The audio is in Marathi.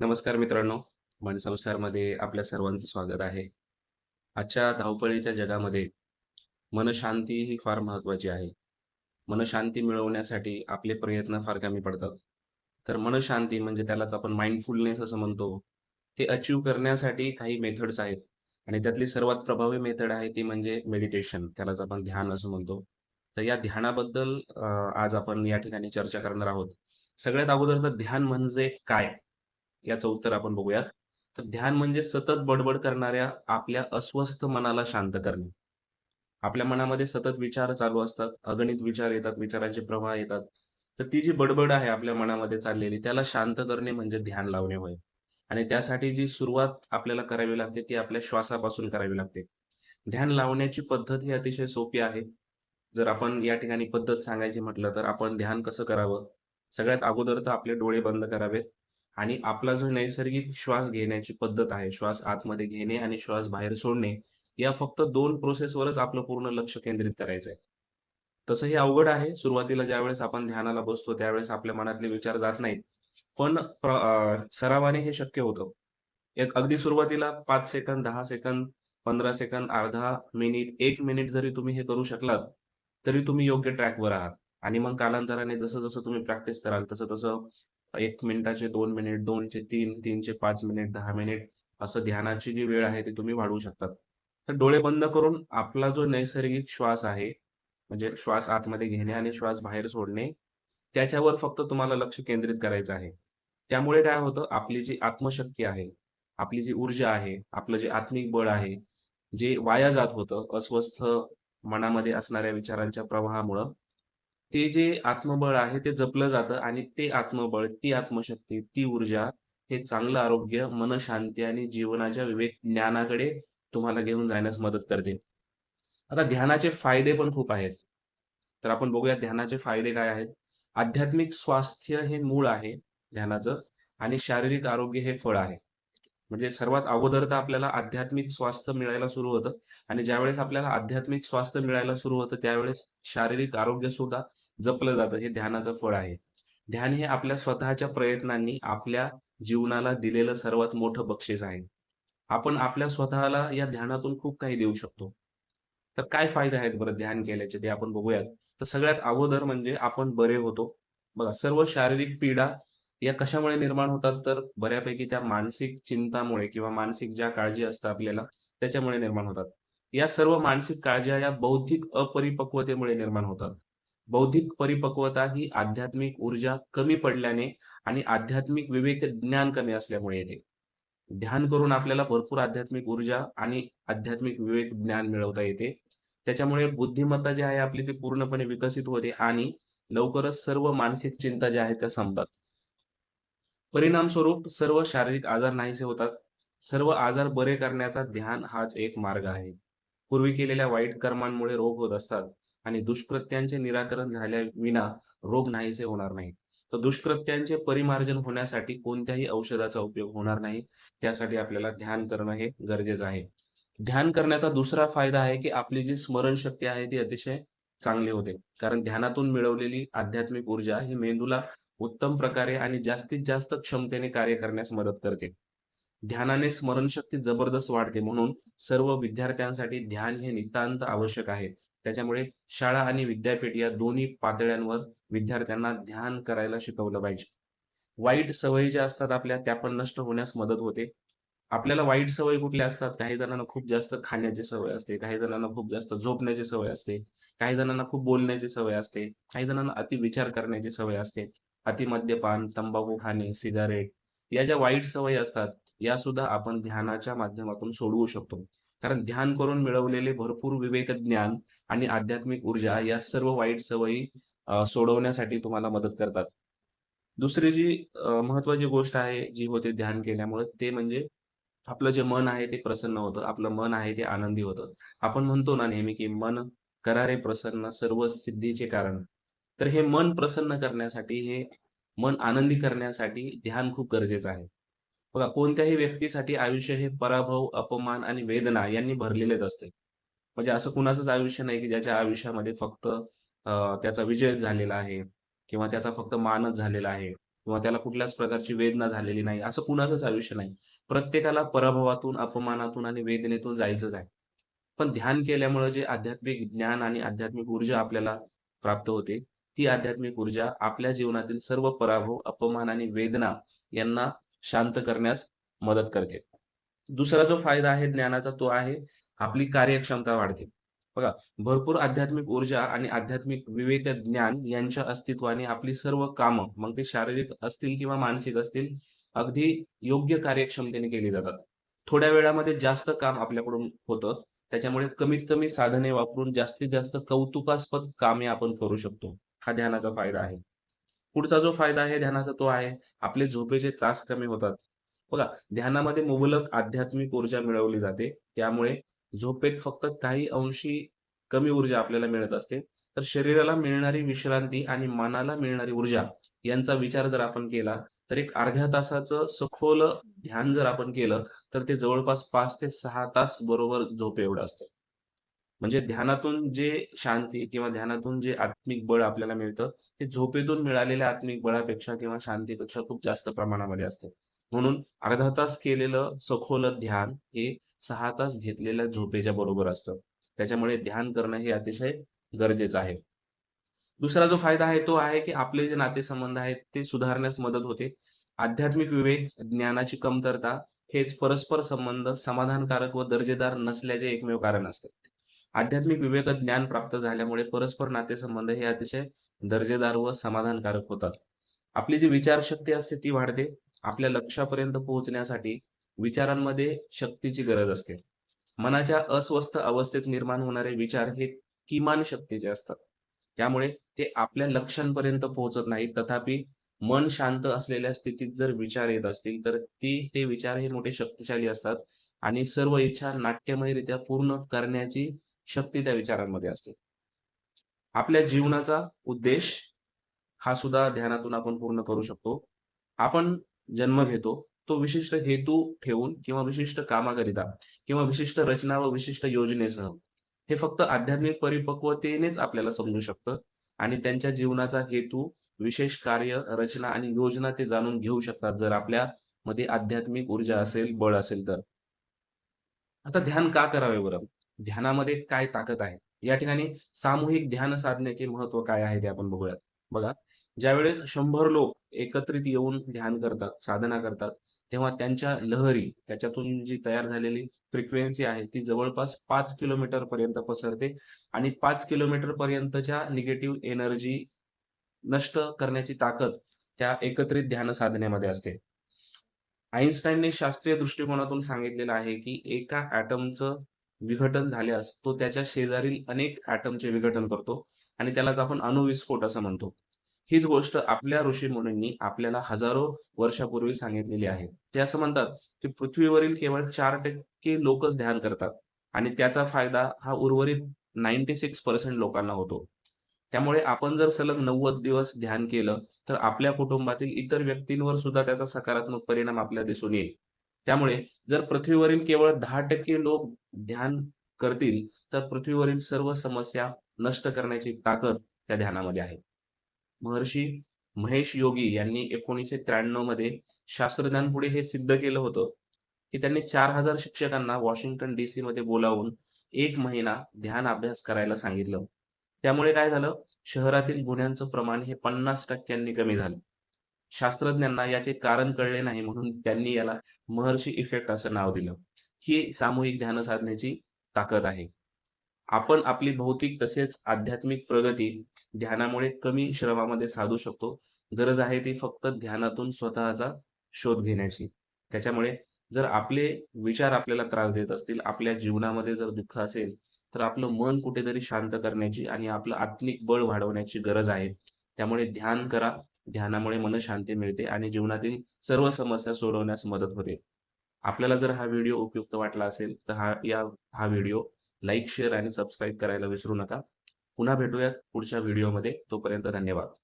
नमस्कार मित्रांनो. मन संस्कारमध्ये आपल्या सर्वांचं स्वागत आहे. आजच्या धावपळीच्या जगामध्ये मनशांती ही फार महत्वाची आहे. मनशांती मिळवण्यासाठी आपले प्रयत्न फार कमी पडतात. तर मनशांती म्हणजे त्यालाच आपण माइंडफुलनेस असं म्हणतो. ते अचीव करण्यासाठी काही मेथड्स आहेत. आणि त्यातली सर्वात प्रभावी मेथड आहे ती म्हणजे मेडिटेशन त्यालाच आपण ध्यान असं म्हणतो. तर या ध्यानाबद्दल आज आपण या ठिकाणी चर्चा करणार आहोत. सगळ्यात अगोदर तर ध्यान म्हणजे काय? याचं उत्तर आपण बघूया तर ध्यान म्हणजे सतत बडबड करणाऱ्या आपल्या अस्वस्थ मनाला शांत करणे. आपल्या मनामध्ये सतत विचार चालू असतात अगणित विचार येतात विचारांचे प्रवाह येतात. तर ती जी बडबड आहे आपल्या मनामध्ये चाललेली त्याला शांत करणे म्हणजे ध्यान लावणे होय. आणि त्यासाठी जी सुरुवात आपल्याला करावी लागते ती आपल्या श्वासापासून करावी लागते. ध्यान लावण्याची पद्धत ही अतिशय सोपी आहे. जर आपण या ठिकाणी पद्धत सांगायची म्हटलं तर आपण ध्यान कसं करावं? सगळ्यात अगोदर तर आपले डोळे बंद करावेत. आणि आपला जो नैसर्गिक श्वास घेण्याची पद्धत आहे श्वास आतमध्ये घेणे आणि श्वास बाहेर सोडणे या फक्त दोन प्रोसेसवरच आपलं पूर्ण लक्ष केंद्रित करायचं आहे. तसं हे अवघड आहे. सुरुवातीला ज्यावेळेस आपण ध्यानाला बसतो त्यावेळेस आपल्या मनातले विचार जात नाहीत. पण सरावाने हे शक्य होतं. एक अगदी सुरुवातीला पाच सेकंद दहा सेकंद पंधरा सेकंद अर्धा मिनिट एक मिनिट जरी तुम्ही हे करू शकलात तरी तुम्ही योग्य ट्रॅकवर आहात. आणि मग कालांतराने जसं जसं तुम्ही प्रॅक्टिस कराल तसं तसं एक मिनिटाचे दोन मिनिट दोनचे तीन तीनचे पाच मिनिट दहा मिनिट असं ध्यानाची जी वेळ आहे ती तुम्ही वाढवू शकतात. तर डोळे बंद करून आपला जो नैसर्गिक श्वास आहे म्हणजे श्वास आतमध्ये घेणे आणि श्वास बाहेर सोडणे त्याच्यावर फक्त तुम्हाला लक्ष केंद्रित करायचं आहे. त्यामुळे काय होतं आपली जी आत्मशक्ती आहे आपली जी ऊर्जा आहे आपलं जे आत्मिक बळ आहे जे वाया जात होतं अस्वस्थ मनामध्ये असणाऱ्या विचारांच्या प्रवाहामुळं ते जे आत्मबळ आहे ते जपलं जातं आणि ते आत्मबळ ती आत्मशक्ती ती ऊर्जा हे चांगलं आरोग्य मनशांती आणि जीवनाच्या विवेक ज्ञानाकडे तुम्हाला घेऊन जाण्यास मदत करते. आता ध्यानाचे फायदे पण खूप आहेत. तर आपण बघूया ध्यानाचे फायदे काय आहेत. आध्यात्मिक स्वास्थ्य हे मूळ आहे ध्यानाचं आणि शारीरिक आरोग्य हे फळ आहे. म्हणजे सर्वात अगोदर तर आपल्याला आध्यात्मिक स्वास्थ्य मिळायला सुरू होतं आणि ज्यावेळेस आपल्याला आध्यात्मिक स्वास्थ्य मिळायला सुरू होतं त्यावेळेस शारीरिक आरोग्य सुद्धा जपलं जातं. हे ध्यानाचं फळ आहे. ध्यान हे आपल्या स्वतःच्या प्रयत्नांनी आपल्या जीवनाला दिलेलं सर्वात मोठं बक्षीस आहे. आपण आपल्या स्वतःला या ध्यानातून खूप काही देऊ शकतो. तर काय फायदे आहेत बरं ध्यान केल्याचे ते आपण बघूयात. तर सगळ्यात अगोदर म्हणजे आपण बरे होतो. बघा सर्व शारीरिक पीडा या कशामुळे निर्माण होतात? तर बऱ्यापैकी त्या मानसिक चिंतामुळे किंवा मानसिक ज्या काळजी असतात आपल्याला त्याच्यामुळे निर्माण होतात. या सर्व मानसिक काळज्या या बौद्धिक अपरिपक्वतेमुळे निर्माण होतात. बौद्धिक परिपक्वता ही आध्यात्मिक ऊर्जा कमी पडल्याने आणि आध्यात्मिक विवेक ज्ञान कमी असल्यामुळे येते. ध्यान करून आपल्याला भरपूर आध्यात्मिक ऊर्जा आणि आध्यात्मिक विवेक ज्ञान मिळवता येते. त्याच्यामुळे बुद्धिमत्ता जी आहे आपली ती पूर्णपणे विकसित होते आणि लवकरच सर्व मानसिक चिंता ज्या आहेत त्या संपतात. परिणाम स्वरूप सर्व शारीरिक आजार नाहीसे होतात. सर्व आजार बरे करण्याचा ध्यान हाच एक मार्ग आहे. पूर्वी केलेल्या वाईट कर्मांमुळे रोग होत असतात. आणि दुष्कृत्यांचे निराकरण झाल्या विना रोग नाहीसे होणार नाही तर दुष्कृत्यांचे परिमार्जन होण्यासाठी कोणत्याही औषधाचा उपयोग होणार नाही. त्यासाठी आपल्याला ध्यान करणं हे गरजेचं आहे. ध्यान करण्याचा दुसरा फायदा आहे की आपली जी स्मरणशक्ती आहे ती अतिशय चांगली होते. कारण ध्यानातून मिळवलेली आध्यात्मिक ऊर्जा ही मेंदूला उत्तम प्रकारे आणि जास्तीत जास्त क्षमतेने कार्य करण्यास मदत करते. ध्यानाने स्मरणशक्ती जबरदस्त वाढते म्हणून सर्व विद्यार्थ्यांसाठी ध्यान हे नितांत आवश्यक आहे. त्याच्यामुळे शाळा आणि विद्यापीठ या दोन्ही पातळ्यांवर विद्यार्थ्यांना ध्यान करायला शिकवलं पाहिजे. वाईट सवयी ज्या असतात आपल्या त्या पण नष्ट होण्यास मदत होते. आपल्याला वाईट सवयी कुठल्या असतात? काही जणांना खूप जास्त खाण्याची सवय असते काही जणांना खूप जास्त झोपण्याची सवय असते काही जणांना खूप बोलण्याची सवय असते काही जणांना अति विचार करण्याची सवय असते. अति मद्यपान तंबाखू खाणे सिगारेट या ज्या वाईट सवयी असतात या सुद्धा आपण ध्यानाच्या माध्यमातून सोडवू शकतो. कारण ध्यान करून मिळवलेले भरपूर विवेक ज्ञान आणि आध्यात्मिक ऊर्जा या सर्व वाईट सवयी सोडवण्यासाठी तुम्हाला मदत करतात. दुसरी जी महत्वाची गोष्ट आहे जी होते ध्यान केल्यामुळे ते म्हणजे आपलं जे मन आहे ते प्रसन्न होतं आपलं मन आहे ते आनंदी होतं. आपण म्हणतो ना नेहमी की मन करारे प्रसन्न सर्व सिद्धीचे कारण. तर हे मन प्रसन्न करण्यासाठी हे मन आनंदी करण्यासाठी ध्यान खूप गरजेचं आहे. बघा कोणत्याही व्यक्तीसाठी आयुष्य हे पराभव अपमान आणि वेदना यांनी भरलेलेच असते. म्हणजे असं कुणाचंच आयुष्य नाही की ज्याच्या आयुष्यामध्ये फक्त त्याचा विजय झालेला आहे किंवा त्याचा फक्त मानच झालेला आहे किंवा त्याला कुठल्याच प्रकारची वेदना झालेली नाही. असं कुणाचंच आयुष्य नाही. प्रत्येकाला पराभवातून अपमानातून आणि वेदनेतून जायचंच आहे. पण ध्यान केल्यामुळे जे आध्यात्मिक ज्ञान आणि आध्यात्मिक ऊर्जा आपल्याला प्राप्त होते ती आध्यात्मिक ऊर्जा आपल्या जीवनातील सर्व पराभव अपमान आणि वेदना यांना शांत करण्यास मदत करते. दुसरा जो फायदा आहे ज्ञानाचा तो आहे आपली कार्यक्षमता वाढते. बघा भरपूर आध्यात्मिक ऊर्जा आणि आध्यात्मिक विवेक ज्ञान यांच्या अस्तित्वाने आपली सर्व कामं मग ते शारीरिक असतील किंवा मानसिक असतील अगदी योग्य कार्यक्षमतेने केली जातात. थोड्या वेळामध्ये जास्त काम आपल्याकडून होतं त्याच्यामुळे कमीत कमी साधने वापरून जास्तीत जास्त कौतुकास्पद कामे आपण करू शकतो. हा ध्यानाचा फायदा आहे. पुढचा जो फायदा आहे ध्यानाचा तो आहे. आपले झोपेचे त्रास कमी होतात. बघा ध्यानामध्ये मुबलक आध्यात्मिक ऊर्जा मिळवली जाते. त्यामुळे झोपेत फक्त काही अंशी कमी ऊर्जा आपल्याला मिळत असते. तर शरीराला मिळणारी विश्रांती आणि मनाला मिळणारी ऊर्जा यांचा विचार जर आपण केला तर एक अर्ध्या तासाचं सखोल ध्यान जर आपण केलं तर ते जवळपास पाच ते सहा तास बरोबर झोप एवढं असतं. म्हणजे ध्यानातून जे शांती किंवा ध्यानातून जे आत्मिक बळ आपल्याला मिळतं ते झोपेतून मिळालेल्या आत्मिक बळापेक्षा किंवा शांतीपेक्षा खूप जास्त प्रमाणामध्ये असते. म्हणून अर्धा तास केलेलं सखोल ध्यान हे सहा तास घेतलेल्या झोपेच्या बरोबर असतं. त्याच्यामुळे ध्यान करणं हे अतिशय गरजेचं आहे. दुसरा जो फायदा आहे तो आहे की आपले जे नातेसंबंध आहेत ते सुधारण्यास मदत होते. आध्यात्मिक विवेक ज्ञानाची कमतरता हेच परस्पर संबंध समाधानकारक व दर्जेदार नसल्याचे एकमेव कारण असते. आध्यात्मिक विवेक ज्ञान प्राप्त झाल्यामुळे परस्पर नातेसंबंध हे अतिशय दर्जेदार व समाधानकारक होतात. आपली जी विचारशक्ती असते ती वाढते. आपल्या लक्ष्यापर्यंत पोहोचण्यासाठी विचारांमध्ये शक्तीची गरज असते. मनाच्या अस्वस्थ अवस्थेत निर्माण होणारे विचार हे किमान शक्तीचे असतात. त्यामुळे ते आपल्या लक्ष्यांपर्यंत पोहोचत नाहीत. तथापि मन शांत असलेल्या स्थितीत जर विचार येत असतील तर ती ते विचार हे मोठे शक्तिशाली असतात आणि सर्व इच्छा नाट्यमयरित्या पूर्ण करण्याची शक्ती त्या विचारांमध्ये असते. आपल्या जीवनाचा उद्देश हा सुद्धा ध्यानातून आपण पूर्ण करू शकतो. आपण जन्म घेतो तो विशिष्ट हेतू ठेवून किंवा विशिष्ट कामाकरिता किंवा विशिष्ट रचना व विशिष्ट योजनेसह हे फक्त आध्यात्मिक परिपक्वतेनेच आपल्याला समजू शकतं आणि त्यांच्या जीवनाचा हेतू विशेष कार्य रचना आणि योजना ते जाणून घेऊ शकतात. जर आपल्या मध्ये आध्यात्मिक ऊर्जा असेल बळ असेल तर. आता ध्यान का करावे बरं? ध्यानामध्ये काय ताकद आहे? या ठिकाणी सामूहिक ध्यान साधण्याचे महत्त्व काय आहे ते आपण बघूयात. बघा ज्यावेळेस शंभर लोक एकत्रित येऊन ध्यान करतात साधना करतात तेव्हा त्यांच्या लहरी त्याच्यातून जी तयार झालेली फ्रिक्वेन्सी आहे ती जवळपास पाच किलोमीटर पर्यंत पसरते आणि पाच किलोमीटर पर्यंतच्या निगेटिव्ह एनर्जी नष्ट करण्याची ताकद त्या एकत्रित ध्यान साधनेमध्ये असते. आईन्स्टाईनने शास्त्रीय दृष्टिकोनातून सांगितलेलं आहे की एका ऍटमचं विघटन झाल्यास तो त्याच्या शेजारील अनेक ॲटमचे विघटन करतो आणि त्यालाच आपण अणुविस्फोट असं म्हणतो. हीच गोष्ट आपल्या ऋषीमुनींनी आपल्याला हजारो वर्षापूर्वी सांगितलेली आहे. ते असं म्हणतात की पृथ्वीवरील केवळ चार टक्के लोकच ध्यान करतात आणि त्याचा फायदा हा उर्वरित नाईन्टी सिक्स पर्सेंट लोकांना होतो. त्यामुळे आपण जर सलग नव्वद दिवस ध्यान केलं तर आपल्या कुटुंबातील इतर व्यक्तींवर सुद्धा त्याचा सकारात्मक परिणाम आपल्याला दिसून येईल. त्यामुळे जर पृथ्वीवरील केवळ दहा टक्के लोक ध्यान करतील तर पृथ्वीवरील सर्व समस्या नष्ट करण्याची ताकद त्या ध्यानामध्ये आहे. महर्षी महेश योगी यांनी एकोणीसशे त्र्याण्णवमध्ये शास्त्रज्ञांपुढे हे सिद्ध केलं होतं की त्यांनी चार हजार शिक्षकांना वॉशिंग्टन डीसी मध्ये बोलावून एक महिना ध्यान अभ्यास करायला सांगितलं. त्यामुळे काय झालं? शहरातील गुन्ह्यांचं प्रमाण हे पन्नास टक्क्यांनी कमी झालं. शास्त्रज्ञांना याचे कारण कळले नाही म्हणून त्यांनी याला महर्षी इफेक्ट असं नाव दिलं. ही सामूहिक ध्यान साधण्याची ताकद आहे. आपण आपली भौतिक तसेच आध्यात्मिक प्रगती ध्यानामुळे कमी श्रमामध्ये साधू शकतो. गरज आहे ती फक्त ध्यानातून स्वतःचा शोध घेण्याची. त्याच्यामुळे जर आपले विचार आपल्याला त्रास देत असतील आपल्या जीवनामध्ये जर दुःख असेल तर आपलं मन कुठेतरी शांत करण्याची आणि आपलं आत्मिक बळ वाढवण्याची गरज आहे. त्यामुळे ध्यान करा ध्यानामुळे मन शांती मिळते आणि जीवनातील सर्व समस्या सोडवण्यास मदत होते. आपल्याला जर हा व्हिडिओ उपयुक्त वाटला असेल तर हा या हा व्हिडिओ लाईक शेअर आणि सबस्क्राईब करायला विसरू नका. पुन्हा भेटूयात पुढच्या व्हिडिओमध्ये. तोपर्यंत धन्यवाद.